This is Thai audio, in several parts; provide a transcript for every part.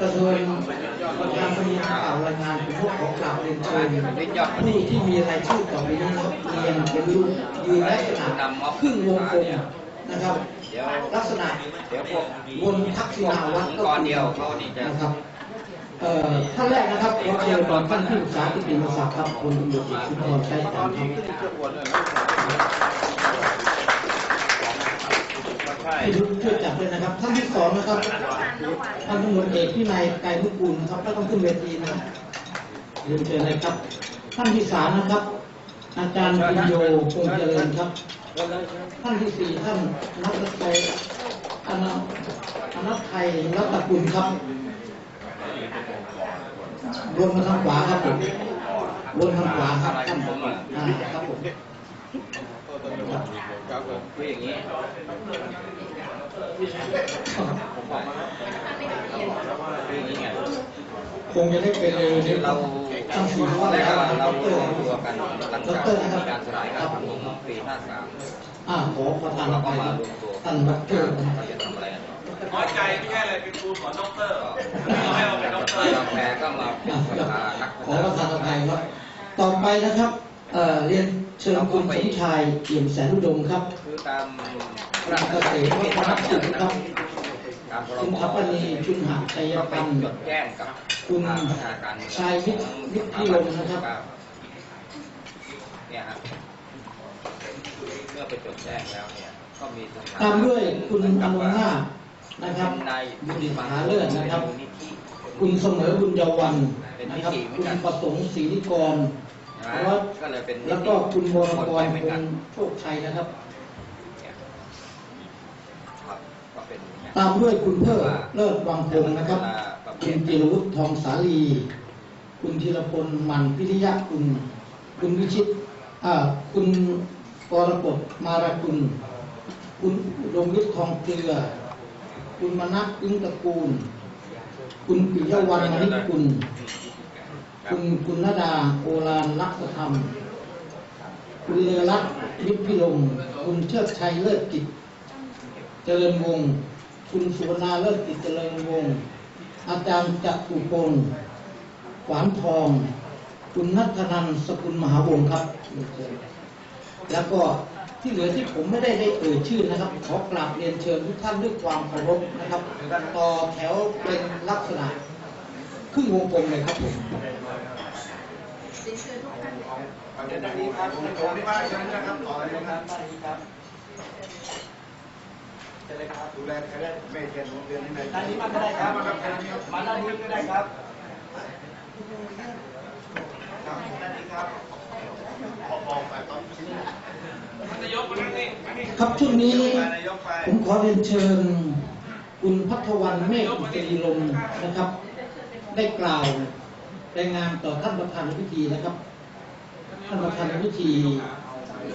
ประเทินประธานสภาข่าวรายงานผมก็ของกราบเรียนเชิญผู้ที่มีรายชื่อต่อไปนี้ครับเรียงเป็นรูปยืนลักษณะครึ่งวงกลมนะครับ ลักษณะวพวกบนทักษิณาวัดองค์กรเดียวนะครับเอ่อท่านแรกนะครับขอเชิญท่านที่ปรึกษาที่เป็นภาษาครับคุณตำรวจเอกสุนทรใช้ตามครับ ที่ทุกช่วยจับเลยนะครับ ท่านที่สองนะครับท่านตำรวจเอกพินัยไกรมุกูลครับก็ต้องขึ้นเวทีนะครับเรียนเชิญเลยครับ ท่านที่สามนะครับ อาจารย์ปิญโยคงเจริญครับ ท่านที่สี่ท่านนัทชัยอนัอนัทไทยรัตกุลครับวนมาทางขวาครับผมวนทางขวาครับท่านผมอ่าครับผม ครับผมคืออย่างนี้คืออย่างนี้ไงคงจะได้เป็นเร็วนี้เราท่านสี่เราว่าเราแล้วเราดรวมตัวกันหลังจากรนะครับการสลายการชุมนุมปีอ่าขอประธานเราก็มารัวมตัวท่านดรนะครับเราจะทำอะไรน้อยใจไม่ใช่อะไรเป็นครูสอนด็อกเตอร์ไม่ให้เราเป็นด็อกเตอร์เราแพ้ก็มาเป็นสภานักขอประธานอภัยครับต่อไปนะครับ เอ่อเรียนเชิญคุณสมชายเอี่ยมแสนอุดมครับคือตามคุณเกษตรวัฒนศิลป์ครับตามพรคุณบทัพนีชุนหะชัยก็ไปพันธ์จดแจ้งกับคุณทางพัฒนาการเมืองชายวิทย์วิทย์พิรมนะครับเนี่ยฮะเมื่อไปจดแจ้งแล้วเนี่ยก็มีสถนตามด้วยคุณอนุนาถนะครับในบุญหาเลิศนะครับมูลนิธิคุณเสมอบุญเยาวันนะครับ คุณประสงค์ศรีนิกร นะแล้วก็เลยเป็นแล้วก็คุณวรกรเหมือนคกันงโชคชัยนะครับเนี่ยครับก็เป็นอย่างเงี้ยตามด้วยคุณเพิ่มเลิศวังพงศ์นะครับคุณจิรวุฒิทองสาลี คุณธีรพลมันพิริยะคุณ คุณวิชิตอ่าคุณกรกฎมารกุลคุณอุดมวิทย์ทองเกลือ คุณมนัสอึ้งตระกูล คุณปิยวันมณิกุล คุณคุณนดาโอรานลักษธรรม คุณเลรัตน์วิทย์พิรมคุณเชิดชัยเลิศกิจ เจริญวงศ์คุณสุวรรณาเลิศกิจเจริญวงศ์อาจารย์จัตุพงศ์ขวานทอง คุณนัทนันสกุลมหาวงศ์ครับ แล้วก็ที่เหลือที่ผมไม่ได้ได้เอ่ยชื่อนะครับ ขอกราบเรียนเชิญทุกท่านด้วยความเคารพนะครับ ต่อแถวเป็นลักษณะ รึ่งวงกลมเลยครับผมดูแลคณะไม่เทียนโรงเรียนนี่ในด้านนี้มาก็ได้ครับมาด้านนี้ก็ได้ครับด้านนี้ครับท่านนายกมานั่งนี่มานี่ครับช่วงนี้ผมขอเรียนเชิญคุณพัทวันเมฆอิสรีลมนะครับ ได้กล่าวรายงานต่อท่านประธานในพิธีนะครับ ท่านประธานในพิธี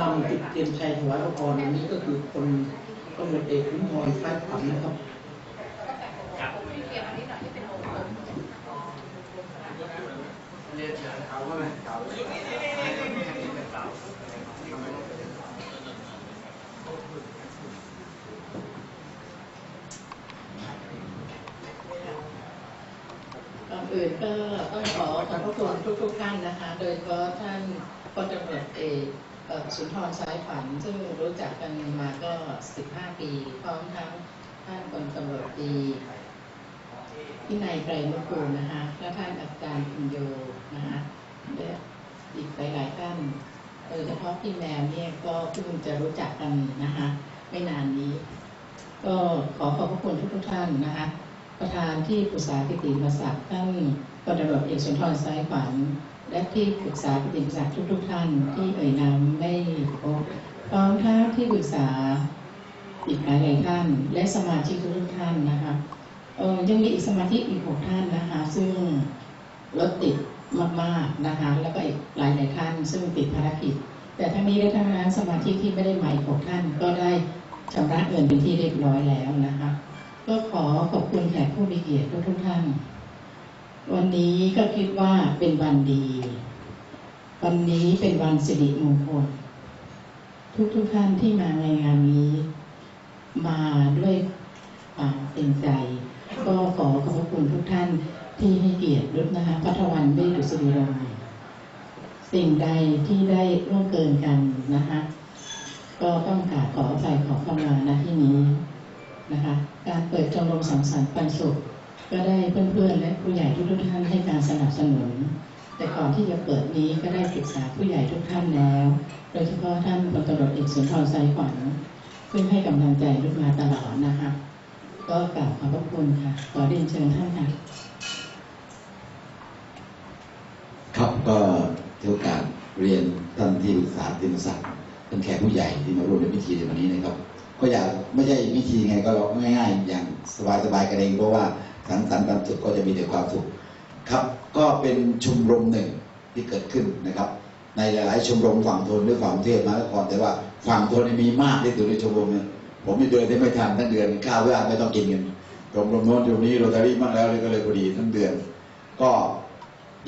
นำจุดเทียนชัยถวายพระพรอันนี้ก็คือคนตำรวจเอกขุนพรคล้ายขวัญนะครับก่อน อื่นก็ต้องขอขอบพระคุณทุกๆท่านนะคะ โดยเฉพาะท่านพลตำรวจเอกสุนทรสายฝัน ซึ่งรู้จักกันมาก็ 15 ปี พร้อมทั้งท่านพลตำรวจตีพินัยไกรนุกูลนะคะ และท่านอาจารย์พิญโยนะคะและอีกหลายๆท่านโดยเฉพาะพี่แมวเนี่ยก็เพิ่งจะรู้จักกันนะคะ ไม่นานนี้ ก็ขอขอบพระคุณทุกๆท่านนะคะ ประธานที่ปรึกษากิติมศักดิ์ท่านพลตำรวจเอกสุนทรสายฝันและที่ปรึกษากิติมศักดิ์ทุกๆท่านที่เอ่ยนามไม่พบพร้อมทั้งที่ปรึกษาอีกหลายๆท่าน และสมาชิกทุกท่านนะคะเออยังมีอีกสมาชิกอีกหกท่านนะคะ ซึ่งรถติดมากๆนะคะแล้วก็อีกหลายๆท่าน ซึ่งติดภารกิจ แต่ทั้งนี้และทั้งนั้นสมาชิกที่ไม่ได้มาอีกหกท่านก็ได้ชำระเงินเป็นที่เรียบร้อยแล้วนะคะ ก็ขอขอบคุณแขกผู้มีเกียรติทุกท่าน วันนี้ก็คิดว่าเป็นวันดี วันนี้เป็นวันสิริมงคล ทุกๆท่านที่มาในงานนี้ มาด้วยความเต็มใจ ก็ขอขอบพระคุณทุกท่านที่ให้เกียรติรุนะคะพัทวันเวชดุษฎีโรมสิ่งใดที่ได้ร่วมเกินกันนะคะ ก็ต้องกราบขออภัยขอเข้ามาณที่นี้ นะคะการเปิดชมรมสังสรรค์ปันสุข ก็ได้เพื่อนๆและผู้ใหญ่ทุกๆท่านให้การสนับสนุน แต่ก่อนที่จะเปิดนี้ก็ได้ปรึกษาผู้ใหญ่ทุกท่านแล้ว โดยเฉพาะท่านพลตำรวจเอกสุนทรไซขวัญซึ่งให้กำลังใจลูกมาตลอดนะคะก็กราบขอบพระคุณค่ะขอเรียนเชิญท่านค่ะครับก็ถือโอกาสเรียนท่านที่ปรึกษาที่ปรึกษาท่านแขกผู้ใหญ่ที่มาร่วมในพิธีในวันนี้นะครับ ก็อยากไม่ใช่พิธีไงก็เราง่ายๆ อย่างสบายๆกันเองเพราะว่าสังสรรค์ความสุขก็จะมีแต่ความสุขครับ ก็เป็นชมรมหนึ่งที่เกิดขึ้นนะครับ ในหลายๆชมรมฝั่งทนหรือฝั่งกรุงเทพมหานครแต่ว่าฝั่งทนเนี่ยมีมากที่สุดในชมรมเนี่ยผมไม่เดินได้ไม่ทันทั้งเดือนข้าวเวลาไม่ต้องกินกันชมรมโน้นชมรมนี้โรตารี่มากแล้วเลยก็เลยพอดีทั้งเดือน ก็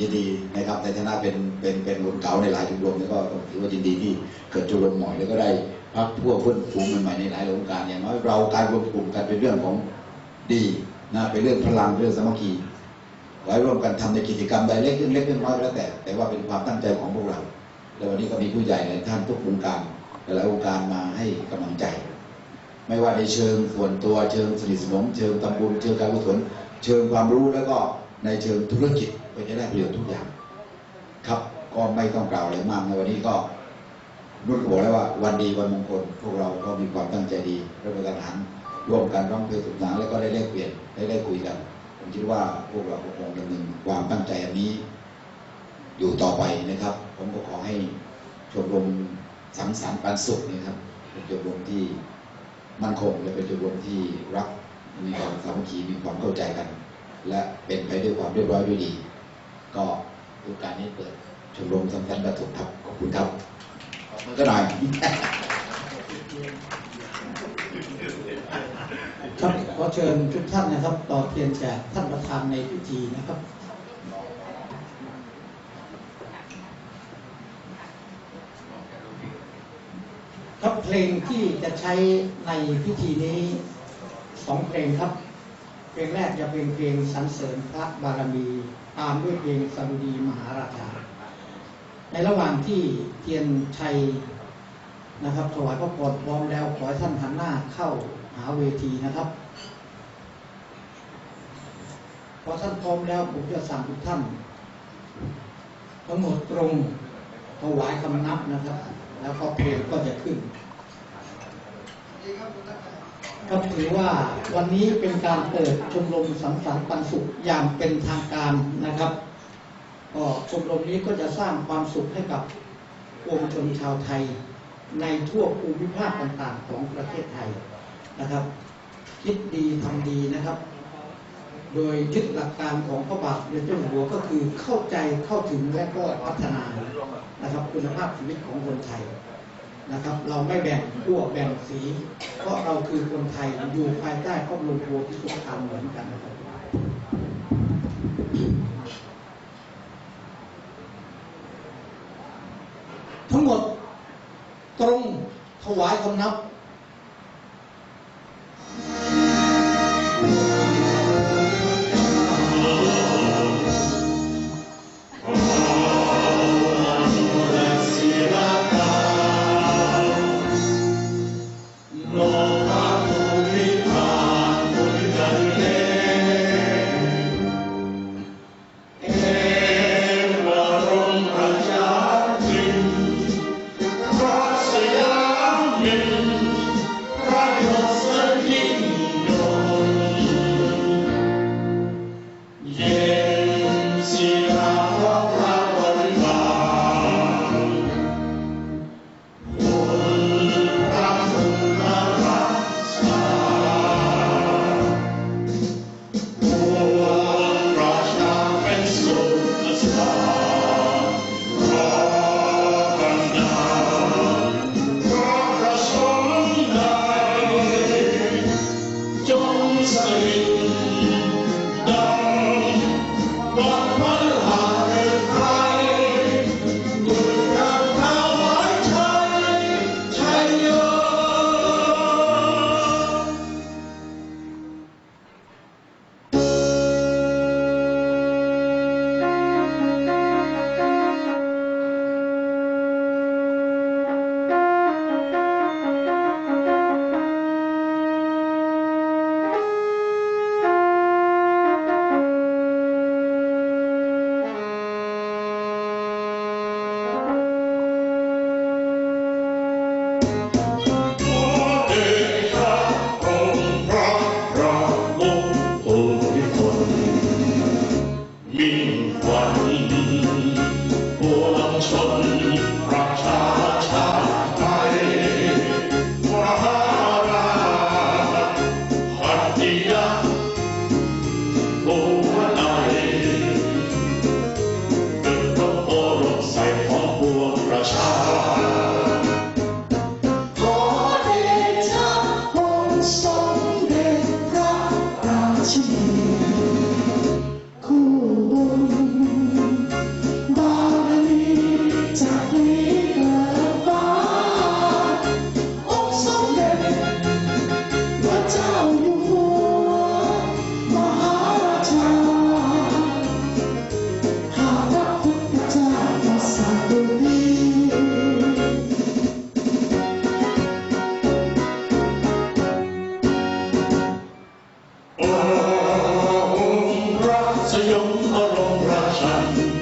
ยินดีนะครับในฐานะเป็นเป็นเป็นคนเก่าในหลายชมรมแล้วก็ถือว่ายินดีที่เกิดชมรมใหม่แล้วก็ได้ พักพวกเพื่อนฝูงใหม่ๆในหลายองค์การอย่างน้อยเราการรวมกลุ่มกันเป็นเรื่องของดีนะเป็นเรื่องพลังเรื่องสามัคคีไว้ร่วมกันทำในกิจกรรมใดเล็กเล็กน้อยก็แล้วแต่ แต่ว่าเป็นความตั้งใจของพวกเรา แล้ววันนี้ก็มีผู้ใหญ่หลายท่านทุกองค์การหลายองค์การมาให้กำลังใจ ไม่ว่าในเชิงส่วนตัวเชิงสนิทสนมเชิงตำบุญเชิงการกุศลเชิงความรู้แล้วก็ในเชิงธุรกิจก็จะได้ประโยชน์ทุกอย่าง ครับก็ไม่ต้องกล่าวอะไรมากในวันนี้ก็ นุ่นบอกแล้วว่าวันดีวันมงคล พวกเราก็มีความตั้งใจดีร่วมกันหันร่วมกันร้องเพลงสุขสันต์แล้วก็ได้แลกเปลี่ยนได้ได้คุยกัน ผมคิดว่าพวกเราก็คงดำเนินความตั้งใจอันนี้ อยู่ต่อไปนะครับ ผมก็ขอให้ชมรมสังสรรค์ปันสุขนี่ครับเป็นชมรมที่มั่นคงและเป็นชมรมที่รักมีความสามัคคีมีความเข้าใจกัน และเป็นไปด้วยความเรียบร้อยด้วยดี ก็ดูการนี้เปิดชมรมสังสรรค์ปันสุขครับขอบคุณครับ มือก็หน่อยครับขอเชิญทุกท่านนะครับต่อเทียนแจกท่านประธานในพิธีนะครับครับเพลงที่จะใช้ในพิธีนี้สองเพลงครับ เพลงแรกจะเป็นเพลงสรรเสริญพระบารมี ตามด้วยเพลงสรุดีมหาราชา ในระหว่างที่เทียนชัยนะครับถวายพระพรพร้อมแล้วขอให้ท่านหันหน้าเข้าหาเวทีนะครับพอท่านพร้อมแล้วผมจะสั่งทุกท่านทั้งหมดตรงถวายคำนับนะครับ แล้วก็เพลงก็จะขึ้นก็ถือว่าวันนี้เป็นการเปิดชมรมสังสรรค์ปันสุขอย่างเป็นทางการนะครับ ชมรมนี้ก็จะสร้างความสุขให้กับปวงชนชาวไทย ในทั่วภูมิภาคต่างๆของประเทศไทยนะครับ คิดดีทำดีนะครับ โดยยึดหลักการของพระบาทสมเจ้าหัวก็คือเข้าใจเข้าถึงและก็พัฒนานะครับ คุณภาพชีวิตของคนไทยนะครับ เราไม่แบ่งพวกแบ่งสี เพราะเราคือคนไทยอยู่ภายใต้พระบรมโพธิสมภารเหมือนกันนะครับ ทั้งหมดตรง ถวา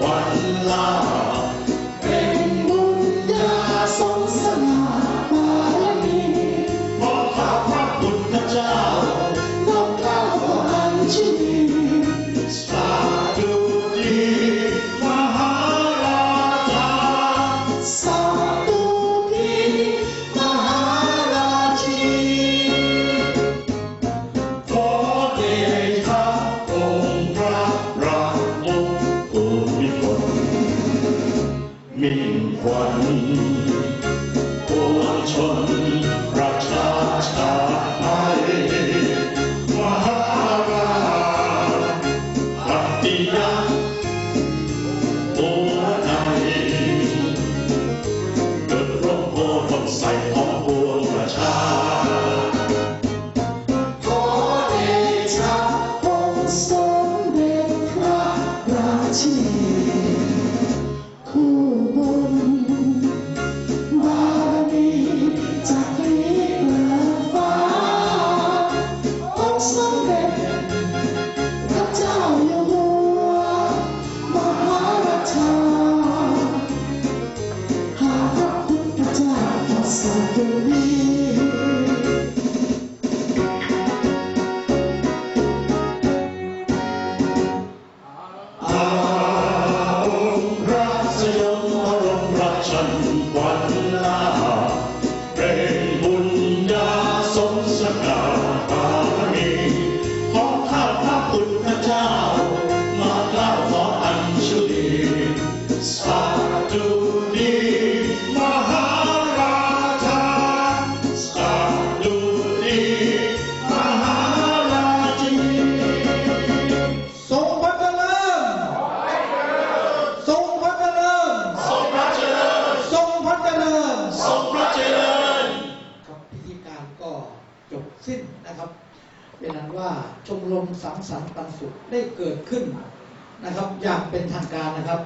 วั啦 นนะครับ อย่างเป็นทางการนะครับ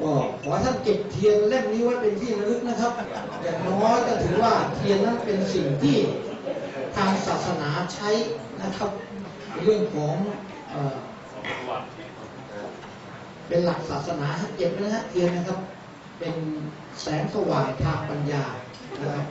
ก็ขอท่านเก็บเทียนเล่มนี้ไว้เป็นที่ระลึกนะครับอย่างน้อยก็ถือว่าเทียนนั้นเป็นสิ่งที่ทางศาสนาใช้นะครับ เรื่องของเป็นหลักศาสนาที่เก็บนะฮะเทียนนะครับ เป็นแสงสว่างทางปัญญานะครับ